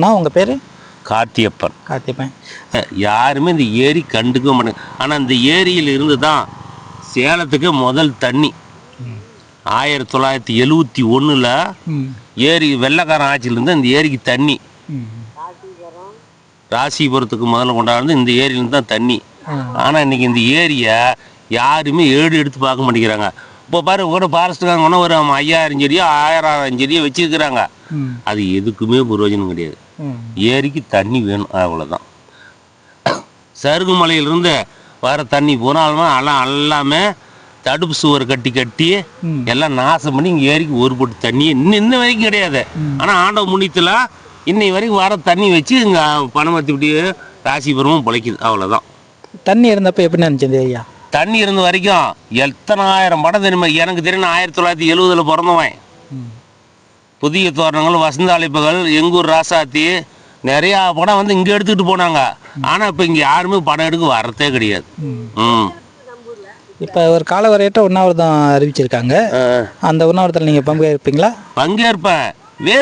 அண்ணா உங்கள் பேர்? கார்த்தியப்பன். கார்த்திப்பேன் யாருமே இந்த ஏரி கண்டுக்க மாட்டாங்க. ஆனால் இந்த ஏரியில் இருந்து தான் சேலத்துக்கு முதல் தண்ணி. ஆயிரத்தி தொள்ளாயிரத்தி எழுவத்தி ஒன்றில் ஏரி வெள்ளைக்காரன் ஆட்சியிலேருந்து இந்த ஏரிக்கு தண்ணி. ராசிபுரத்துக்கு முதல்ல கொண்டாந்து இந்த ஏரியிலேருந்து தான் தண்ணி. ஆனால் இன்னைக்கு இந்த ஏரியை யாருமே ஏடு எடுத்து பார்க்க மாட்டேங்கிறாங்க. இப்போ பாரு கூட ஃபாரஸ்ட்டுக்காரங்க ஒன்றும் ஒரு ஐயாயிரம் செடியோ ஆயிரம் செடியோ வச்சுருக்கிறாங்க. அது எதுக்குமே பிரயோஜனம் கிடையாது. ஏரிக்கு தண்ணி வேணும் அவ்வளோதான் சருகு மலையிலிருந்து வர தண்ணி பூராலுமே எல்லாம் எல்லாமே தடுப்பு சுவர் கட்டி கட்டி. எல்லாம் நாசம் பண்ணி இங்கே ஏரிக்கு ஒரு பொட்டு தண்ணி இன்னும் இன்ன வரைக்கும் கிடையாது. ஆனால் ஆண்டவ முன்னியத்தில் இன்னை வரைக்கும் வர தண்ணி வச்சு இங்கே பணமத்தி விட்டு ராசிபுரமும் பிழைக்குது அவ்வளோதான் தண்ணி இருந்தப்போ எப்படி நினச்சது ஐயா? தண்ணி இருந்த வரைக்கும் எத்தனாயிரம் படம் தெரியுமா? எனக்கு தெரியும் ஆயிரத்தி தொள்ளாயிரத்தி எழுவதில் பிறந்தவன். புதிய தோரணங்கள் வசந்த அழைப்புகள் எங்கூர் ராசாத்தி நிறையா படம் வந்து இங்கே எடுத்துக்கிட்டு போனாங்க. ஆனால் இப்போ இங்கே யாருமே படம் எடுக்க வரதே கிடையாது. ம். இப்போ ஒரு காலவரையற்ற உண்ணாவிரதம் அறிவிச்சிருக்காங்க. அந்த உண்ணாவிரதத்தில் நீங்கள் பங்கு இருப்பீங்களா பங்கேற்பேன். வேஸ்ட்